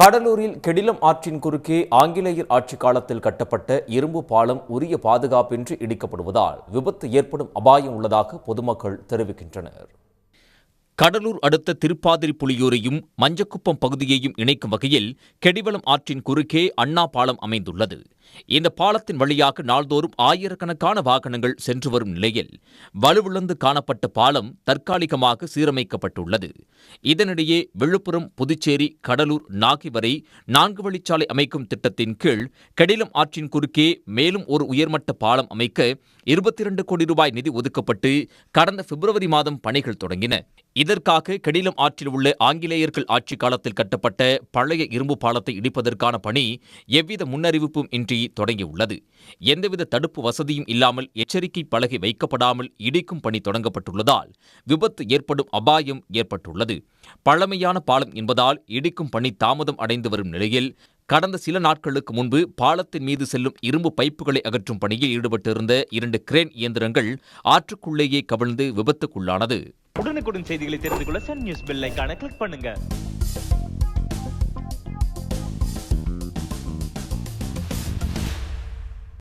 கடலூரில் கெடிலம் ஆற்றின் குறுக்கே ஆங்கிலேயர் ஆட்சி காலத்தில் கட்டப்பட்ட இரும்பு பாலம் உரிய பாதுகாப்பின்றி இடிக்கப்படுவதால் விபத்து ஏற்படும் அபாயம் உள்ளதாக பொதுமக்கள் தெரிவிக்கின்றனர். கடலூர் அடுத்த திருப்பாதிரி புலியூரையும் மஞ்சக்குப்பம் பகுதியையும் இணைக்கும் வகையில் கெடிவலம் ஆற்றின் குறுக்கே அண்ணா பாலம் அமைந்துள்ளது. இந்த பாலத்தின் வழியாக நாள்தோறும் ஆயிரக்கணக்கான வாகனங்கள் சென்று வரும் நிலையில் வலுவிழந்து காணப்பட்ட பாலம் தற்காலிகமாக சீரமைக்கப்பட்டுள்ளது. இதனிடையே விழுப்புரம் புதுச்சேரி கடலூர் நாகை வரை நான்கு வழிச்சாலை அமைக்கும் திட்டத்தின் கீழ் கெடிலம் ஆற்றின் குறுக்கே மேலும் ஒரு உயர்மட்ட பாலம் அமைக்க இருபத்தி இரண்டு கோடி ரூபாய் நிதி ஒதுக்கப்பட்டு கடந்த பிப்ரவரி மாதம் பணிகள் தொடங்கின. இதற்காக கெடிலம் ஆற்றில் உள்ள ஆங்கிலேயர்கள் ஆட்சி காலத்தில் கட்டப்பட்ட பழைய இரும்பு பாலத்தை இடிப்பதற்கான பணி எவ்வித முன்னறிவிப்பும் இன்றி தொடங்கியுள்ளது. எந்தவித தடுப்பு வசதியும் இல்லாமல் எச்சரிக்கை பலகை வைக்கப்படாமல் இடிக்கும் பணி தொடங்கப்பட்டுள்ளதால் விபத்து ஏற்படும் அபாயம் ஏற்பட்டுள்ளது. பழமையான பாலம் என்பதால் இடிக்கும் பணி தாமதம் அடைந்து வரும் நிலையில் கடந்த சில நாட்களுக்கு முன்பு பாலத்தின் மீது செல்லும் இரும்பு பைப்புகளை அகற்றும் பணியில் ஈடுபட்டிருந்த இரண்டு கிரேன் இயந்திரங்கள் ஆற்றுக்குள்ளேயே கவிழ்ந்து விபத்துக்குள்ளானது. உடனுக்குடன் செய்திகளை தெரிந்து கொள்ள சன் நியூஸ் பெல் கிளிக் பண்ணுங்க.